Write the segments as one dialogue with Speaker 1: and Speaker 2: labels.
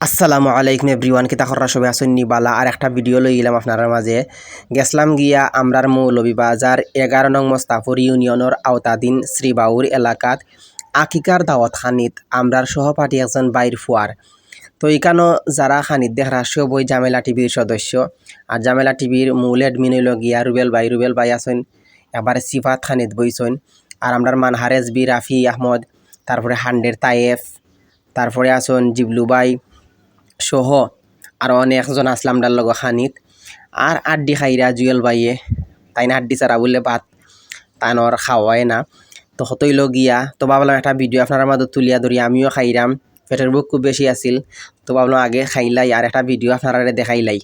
Speaker 1: আসসালামু আলাইকুম এভরিওয়ান কিতা খররা সবাই আসুন নিবালা আর একটা ভিডিও লই গেলাম আপনার মাঝে। গেছলাম গিয়া আমরার মৌলভীবাজার এগারো নং মোস্তাফর ইউনিয়নের আওতাধীন শ্রীবাউর এলাকাত আকিকার দাওয়াত খানিত আমরার সহপাঠী একজন বাইর ফুয়ার। তো এখানো যারা খানিত দেখ, রাষ্ট্রীয় বই জামেলা টিভির সদস্য, আর জামেলা টিভির মূল এডমিন হইল গিয়া রুবেল ভাই। রুবেল ভাই আছেন, এবার সিফাত খানিত বইছেন, আর আমরার মানহারেজ বি রাফি আহমদ, তারপরে হান্ডের তায়েফ, তারপরে আছেন জিবলু ভাই সহ। আরও অনেকজন আসলাম ডার লগ খানিত আর আড্ডি খাইরা জুয়েল বাইয়ে তাই না আড্ডি চারা বললে ভাত তানর খাওয়ায় না। তো হতইল গিয়া, তো ভাবলাম একটা ভিডিও আপনার মাঝে তুলিয়া ধরি, আমিও খাইরাম। পেটের বুক খুব বেশি আছিল। তো ভাবলাম আগে খাইলাই আর একটা ভিডিও আপনারা দেখাইলাই।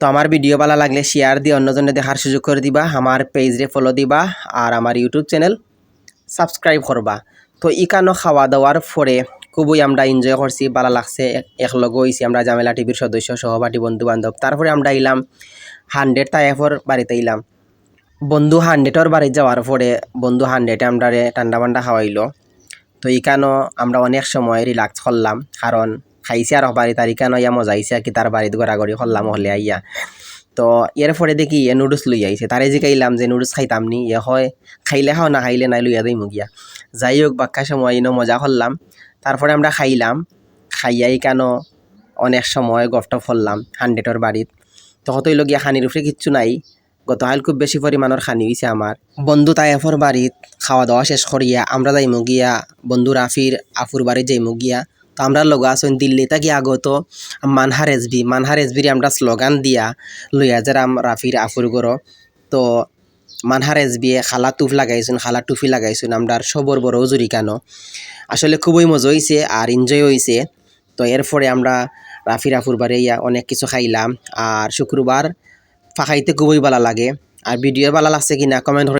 Speaker 1: তো আমার ভিডিও ভালো লাগলে শেয়ার দিয়ে অন্যজনে দেখার সুযোগ করে দিবা, আমার পেজরে ফলো দিবা আর আমার ইউটিউব চ্যানেল সাবস্ক্রাইব করবা। তো ইকানো খাওয়া দাওয়ার পরে খুবই আমরা এনজয় করছি, ভালো লাগছে, এক, একলগ হয়েছি আমরা জামেলা টিভির সদস্য, সহপাঠী বন্ধু বান্ধব তারপরে আমরা ইলাম হান্ড্রেড তাইফর বাড়িতে ইলাম বন্ধু হান্ড্রেডর বাড়ি যাওয়ার পরে বন্ধু হান্ড্রেডে আমরা ঠান্ডা পান্ডা খাওয়াইলো। তো ইকানো আমরা অনেক সময় রিল্যাক্স করলাম, কারণ খাইছে আর বাড়ি তার ইকানো ইয়া মজা আইছে কি, তার বাড়িতে গড়াগড়ি করলাম হলে আইয়া। তো এর পরে দেখি ইয়ে নুডলস লই আইছে, তারে জিকাইলাম যে নুডলস খাইতাম নি ইয়ে হয়, খাইলে খাও না, খাইলে নাই লইয়া দেই মুগিয়া। যাই হোক, বাক্কা সময় ইনো মজা করলাম। তারপরে আমরা খাইলাম। খাইয়াই কেন অনেক সময় গফটপ ফললাম হান্ড্রেডর বাড়িত। তো হতই লগিয়া খানির উপরে কিচ্ছু নাই। গতকাল খুব বেশি পরিমাণের খানি হয়েছে আমার। বন্ধু তাইফর বাড়িত খাওয়া দাওয়া শেষ করিয়া আমরা যাইমু গিয়া, বন্ধু রাফির আফুর বাড়িত যাইমু গিয়া। তো আমরা লগা আসুন দিল্লি থাকি আগত মানহার এসবি মানহার এসবির আমরা স্লোগান দিয়া লইয়া যারাম রাফির আফুর গড়। তো মানহার এস বিয়ে খালা টুফ লাগাইছুন, খালা টুফি লাগাইছুন, আমরা সবর বড় জুরি কেন? আসলে খুবই মজা হয়েছে আর এনজয় হয়েছে তো এরপরে আমরা রাফি রাফুর বারে ইয়া অনেক কিছু খাইলাম। আর শুক্রবার ফাঁকাইতে খুবই ভালো লাগে। আর ভিডিও ভালো লাগছে কিনা কমেন্ট